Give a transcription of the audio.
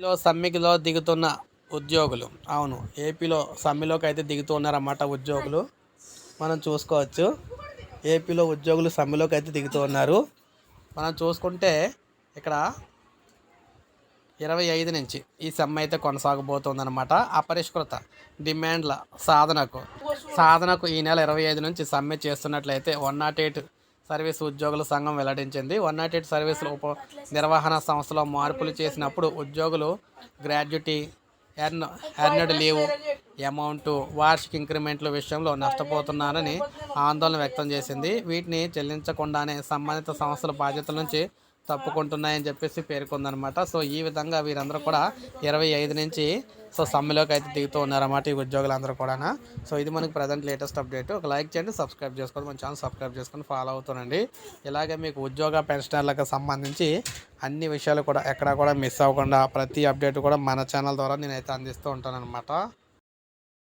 ఏపీలో సమ్మెకిలో దిగుతున్న ఉద్యోగులు. అవును ఏపీలో సమ్మెలోకి అయితే దిగుతున్నారన్నమాట ఉద్యోగులు. మనం చూసుకోవచ్చు. ఏపీలో ఉద్యోగులు సమ్మెలోకి అయితే దిగుతూ ఉన్నారు మనం చూసుకుంటే ఇక్కడ ఇరవై ఐదు నుంచి ఈ సమ్మె అయితే కొనసాగబోతుందన్నమాట. అపరిష్కృత డిమాండ్ల సాధనకు సాధనకు ఈ నెల ఇరవై ఐదు నుంచి సమ్మె చేస్తున్నట్లయితే వన్ నాట్ ఎయిట్ సర్వీస్ ఉద్యోగుల సంఘం వెల్లడించింది. వన్ నాట్ ఎయిట్ సర్వీసుల ఉప నిర్వహణ సంస్థలో మార్పులు చేసినప్పుడు ఉద్యోగులు gratuity earn earned leave amount వార్షిక ఇంక్రిమెంట్ల విషయంలో నష్టపోతున్నారని ఆందోళన వ్యక్తం చేసింది. వీటిని చెల్లించకుండానే సంబంధిత సంస్థల బాధ్యతల నుంచి తప్పుకుంటున్నాయని చెప్పేసి పేర్కొందనమాట సో ఈ విధంగా వీరందరూ కూడా ఇరవై ఐదు నుంచి సో సమ్మెలోకి అయితే దిగుతూ ఉన్నారన్నమాట ఈ ఉద్యోగులందరూ కూడా సో ఇది మనకి ప్రజెంట్ లేటెస్ట్ అప్డేట్ ఒక లైక్ చేయండి సబ్స్క్రైబ్ చేసుకోండి మన ఛానల్ సబ్స్క్రైబ్ చేసుకొని ఫాలో అవుతానండి ఇలాగే మీకు ఉద్యోగ పెన్షనర్లకు సంబంధించి అన్ని విషయాలు కూడా ఎక్కడా కూడా మిస్ అవ్వకుండా ప్రతి అప్డేట్ కూడా మన ఛానల్ ద్వారా నేనైతే అందిస్తూ ఉంటాను అనమాట